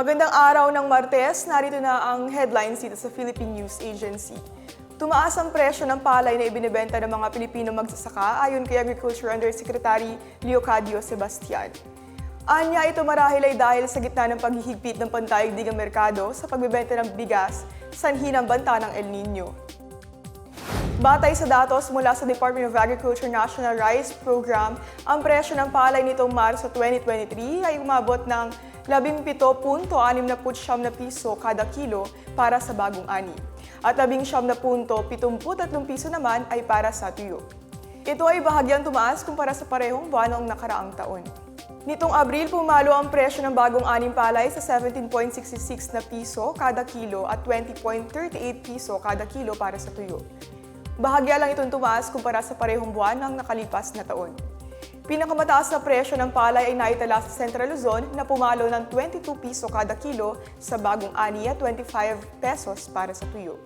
Magandang araw ng Martes, narito na ang headlines dito sa Philippine News Agency. Tumaas ang presyo ng palay na ibinebenta ng mga Pilipino magsasaka ayon kay Agriculture Undersecretary Leocadio Sebastian. Anya ito marahil ay dahil sa gitna ng paghihigpit ng pantaigdigang merkado sa pagbebenta ng bigas sanhi ng banta ng El Nino. Batay sa datos mula sa Department of Agriculture National Rice Program, ang presyo ng palay nitong Marso 2023 ay umabot ng 17.69 na piso kada kilo para sa bagong ani at 19.73 piso naman ay para sa tuyo. Ito ay bahagyang tumaas kumpara sa parehong buwan noong nakaraang taon. Nitong Abril, pumalo ang presyo ng bagong aning palay sa 17.66 na piso kada kilo at 20.38 piso kada kilo para sa tuyo. Bahagya lang itong tumaas kumpara sa parehong buwan ng nakalipas na taon. Pinakamataas na presyo ng palay ay naitala sa Central Luzon na pumalo ng 22 piso kada kilo sa bagong ani at 25 pesos para sa tuyo.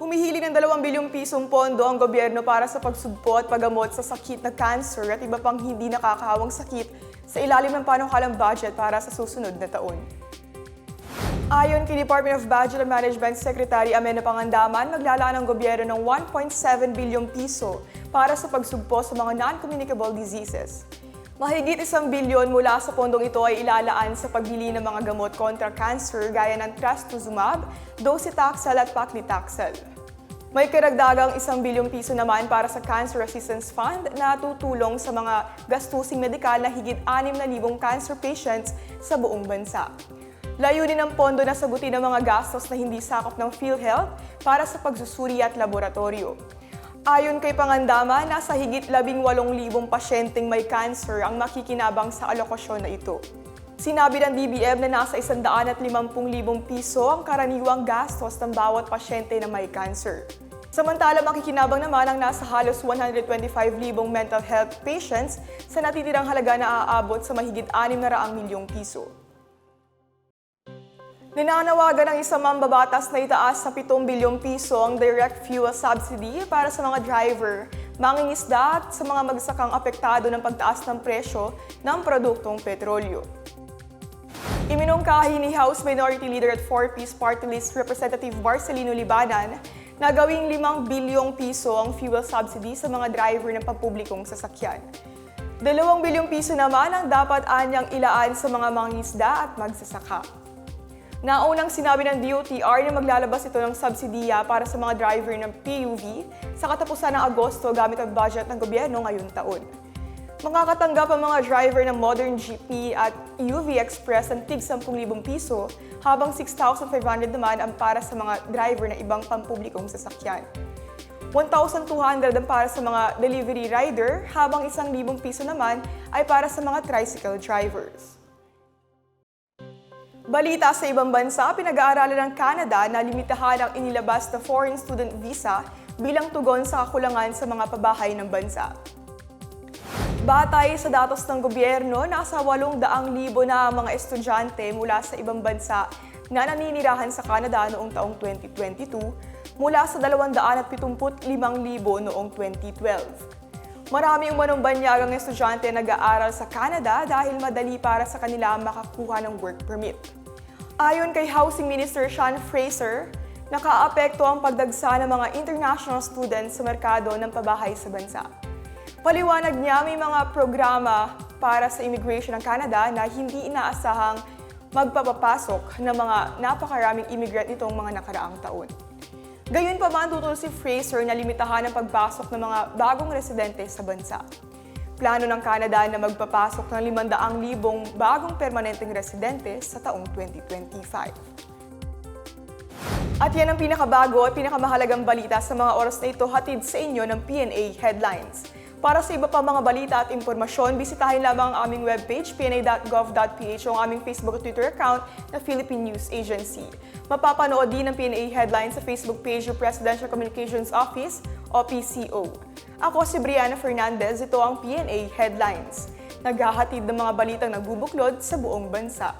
Humihili ng 2 bilyong pisong pondo ang gobyerno para sa pagsugpo at paggamot sa sakit na cancer at iba pang hindi nakakahawang sakit sa ilalim ng panukalang budget para sa susunod na taon. Ayon kay Department of Budget and Management Secretary Amena Pangandaman, maglalaan ang gobyerno ng 1.7 bilyong piso para sa pagsugpo sa mga non-communicable diseases. Mahigit isang bilyon mula sa pondong ito ay ilalaan sa pagbili ng mga gamot kontra cancer gaya ng trastuzumab, docetaxel at paclitaxel. May karagdagang isang bilyong piso naman para sa Cancer Assistance Fund na tutulong sa mga gastusing medikal na higit 6,000 cancer patients sa buong bansa. Layunin ng pondo na sagutin ang mga gastos na hindi sakop ng PhilHealth para sa pagsusuri at laboratorio. Ayon kay Pangandama, nasa higit 18,000 pasyenteng may cancer ang makikinabang sa alokasyon na ito. Sinabi ng DBM na nasa 150,000 piso ang karaniwang gastos ng bawat pasyente na may cancer. Samantala, makikinabang naman ang nasa halos 125,000 mental health patients sa natitirang halaga na aabot sa mahigit 600 milyong piso. Ninanawagan ng isang mambabatas na itaas sa 7 bilyong piso ang direct fuel subsidy para sa mga driver, mangingisda at sa mga magsakang apektado ng pagtaas ng presyo ng produktong petrolyo. Iminungkahi ni House Minority Leader at 4-Piece Party List Representative Barcelino Libanan na gawing 5 bilyong piso ang fuel subsidy sa mga driver ng pampublikong sasakyan. 2 bilyong piso naman ang dapat anyang ilaan sa mga mangingisda at magsasaka. Naunang sinabi ng DOTR na maglalabas ito ng subsidiya para sa mga driver ng PUV sa katapusan ng Agosto gamit ang budget ng gobyerno ngayong taon. Makakatanggap ang mga driver ng Modern GP at UV Express ng tig 10,000 piso habang 6,500 naman ang para sa mga driver ng ibang pampublikong sasakyan. 1,200 ang para sa mga delivery rider habang 1,000 piso naman ay para sa mga tricycle drivers. Balita sa ibang bansa, pinag-aaralan ng Canada na limitahan ang inilabas na foreign student visa bilang tugon sa kakulangan sa mga pabahay ng bansa. Batay sa datos ng gobyerno, nasa 800,000 na ang mga estudyante mula sa ibang bansa na naninirahan sa Canada noong taong 2022 mula sa 275,000 noong 2012. Marami umanong banyagang estudyante nag-aaral sa Canada dahil madali para sa kanila makakuha ng work permit. Ayon kay Housing Minister Sean Fraser, nakaapekto ang pagdagsa ng mga international students sa merkado ng pabahay sa bansa. Paliwanag niya may mga programa para sa immigration ng Canada na hindi inaasahang magpapapasok ng mga napakaraming immigrant nitong mga nakaraang taon. Gayunpaman tutol si Fraser na limitahan ang pagpasok ng mga bagong residente sa bansa. Plano ng Canada na magpapasok ng 500,000 bagong permanenteng residente sa taong 2025. At yan ang pinakabago at pinakamahalagang balita sa mga oras na ito hatid sa inyo ng PNA Headlines. Para sa iba pa mga balita at impormasyon, bisitahin lamang ang aming webpage, pna.gov.ph o ang aming Facebook at Twitter account na Philippine News Agency. Mapapanood din ang PNA Headlines sa Facebook page ng Presidential Communications Office o PCO. Ako si Brianna Fernandez, ito ang PNA Headlines. Naghahatid ng mga balitang nagbubuklod sa buong bansa.